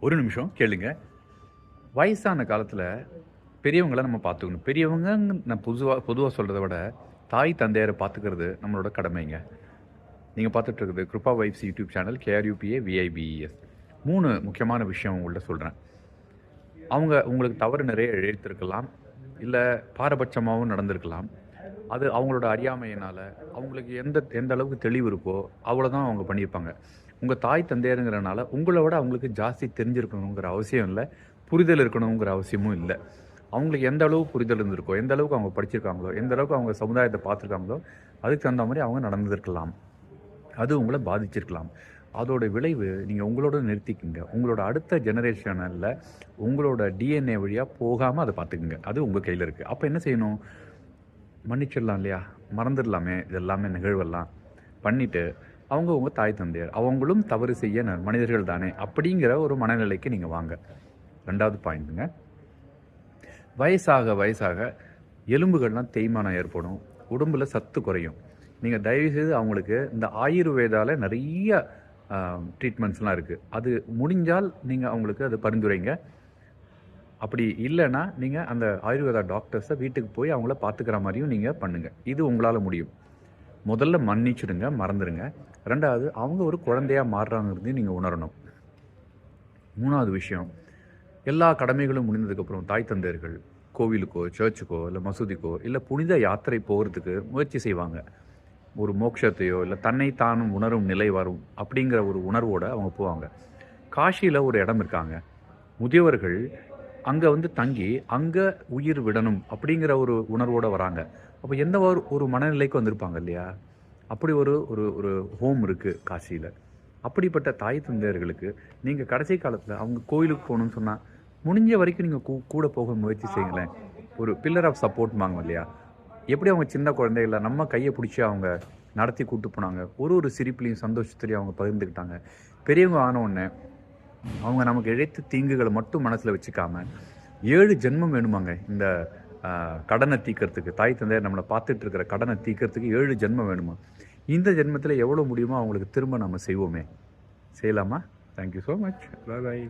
ஒரு நிமிஷம் கேளுங்க. வயசான காலத்தில் பெரியவங்கள நம்ம பார்த்துக்கணும். பெரியவங்க நான் பொதுவாக பொதுவாக சொல்கிறத விட தாய் தந்தையரை பார்த்துக்கிறது நம்மளோட கடமைங்க. நீங்கள் பார்த்துட்ருக்குது Kirupa Kirupa vibes YouTube channel K R U P A V I B E S. மூணு முக்கியமான விஷயம் உங்கள்ட்ட சொல்கிறேன் அவங்க உங்களுக்கு தவறு நிறைய இழைத்திருக்கலாம் இல்லை பாரபட்சமாகவும் நடந்திருக்கலாம். அது அவங்களோட அறியாமையினால் அவங்களுக்கு எந்த எந்த அளவுக்கு தெளிவு இருக்கோ அவ்வளோதான் அவங்க பண்ணியிருப்பாங்க. உங்கள் தாய் தந்தையருங்கிறனால உங்களை விட அவங்களுக்கு ஜாஸ்தி தெரிஞ்சிருக்கணுங்கிற அவசியம் இல்லை புரிதல் இருக்கணுங்கிற அவசியமும் இல்லை. அவங்களுக்கு எந்த அளவு புரிதல் இருந்திருக்கோ எந்த அளவுக்கு அவங்க படிச்சிருக்காங்களோ எந்த அளவுக்கு அவங்க சமுதாயத்தை பார்த்துருக்காங்களோ அதுக்கு தகுந்த மாதிரி அவங்க நடந்திருக்கலாம். அது உங்களை பாதிச்சிருக்கலாம். அதோட விளைவு நீங்கள் உங்களோட நிறுத்திக்குங்க. உங்களோட அடுத்த ஜெனரேஷனில் உங்களோட டிஎன்ஏ வழியாக போகாமல் அதை பார்த்துக்குங்க. அது உங்கள் கையில் இருக்குது அப்போ என்ன செய்யணும்? மன்னிச்சிடலாம் இல்லையா? மறந்துடலாமே. இதெல்லாமே நிகழ்வெல்லாம். பண்ணிவிட்டு அவங்க உங்கள் தாய் தந்தையர். அவங்களும் தவறு செய்ய ந- மனிதர்கள் தானே. அப்படிங்கிற ஒரு மனநிலைக்கு நீங்கள் வாங்க. ரெண்டாவது பாயிண்ட்டுங்க வயசாக வயசாக எலும்புகள்லாம் தேய்மானம் ஏற்படும். உடம்பில் சத்து குறையும். நீங்கள் தயவுசெய்து அவங்களுக்கு இந்த ஆயுர்வேதாவில் நிறைய ட்ரீட்மெண்ட்ஸ்லாம் இருக்குது அது முடிஞ்சால் நீங்கள் அவங்களுக்கு அது பரிந்துரைங்க. அப்படி இல்லைன்னா நீங்கள் அந்த ஆயுர்வேதா டாக்டர்ஸை வீட்டுக்கு போய் அவங்கள பார்த்துக்கிற மாதிரியும் நீங்கள் பண்ணுங்கள் இது உங்களால் முடியும். முதல்ல மன்னிச்சிடுங்க மறந்துடுங்க. ரெண்டாவது அவங்க ஒரு குழந்தையாக மாறுறாங்கிறதையும் நீங்கள் உணரணும். மூணாவது விஷயம் எல்லா கடமைகளும் முடிந்ததுக்கப்புறம் தாய் தந்தையர்கள் கோவிலுக்கோ சர்ச்சுக்கோ இல்லை மசூதிக்கோ இல்லை புனித யாத்திரை போகிறதுக்கு முயற்சி செய்வாங்க. ஒரு மோட்சத்தையோ இல்லை தன்னை தானும் உணரும் நிலை வரும் அப்படிங்கிற ஒரு உணர்வோடு அவங்க போவாங்க. காஷியில் ஒரு இடம் இருக்காங்க. முதியவர்கள் அங்கே வந்து தங்கி அங்கே உயிர் விடணும் அப்படிங்கிற ஒரு உணர்வோடு வராங்க. அப்போ எந்த ஒரு ஒரு மனநிலைக்கு வந்திருப்பாங்க இல்லையா? அப்படி ஒரு ஒரு ஒரு ஹோம் இருக்குது காசியில். அப்படிப்பட்ட தாய் தந்தையர்களுக்கு நீங்கள் கடைசி காலத்தில் அவங்க கோயிலுக்கு போகணும்னு சொன்னால் முடிஞ்ச வரைக்கும் நீங்கள் கூ கூட போக முயற்சி செய்யுங்களேன். ஒரு பில்லர் ஆஃப் சப்போர்ட் வாங்க இல்லையா? எப்படி அவங்க சின்ன குழந்தைகள நம்ம கையை பிடிச்சி அவங்க நடத்தி கூப்பிட்டு போனாங்க? ஒரு ஒரு சிரிப்புலையும் சந்தோஷத்துலையும் அவங்க பகிர்ந்துக்கிட்டாங்க. பெரியவங்க ஆன உடனே அவங்க நமக்கு இழைத்த தீங்குகளை மட்டும் மனசில் வச்சுக்காம ஏழு ஜென்மம் வேணுமாங்க. இந்த கடனை தீக்கிறதுக்கு தாய் தந்தையர் நம்மளை பார்த்துட்டு இருக்கிற கடனை தீக்கிறதுக்கு ஏழு ஜென்மம் வேணுமா? இந்த ஜென்மத்தில் எவ்வளோ முடியுமோ அவங்களுக்கு திரும்ப நம்ம செய்வோமே. செய்யலாமா? Thank you so much bye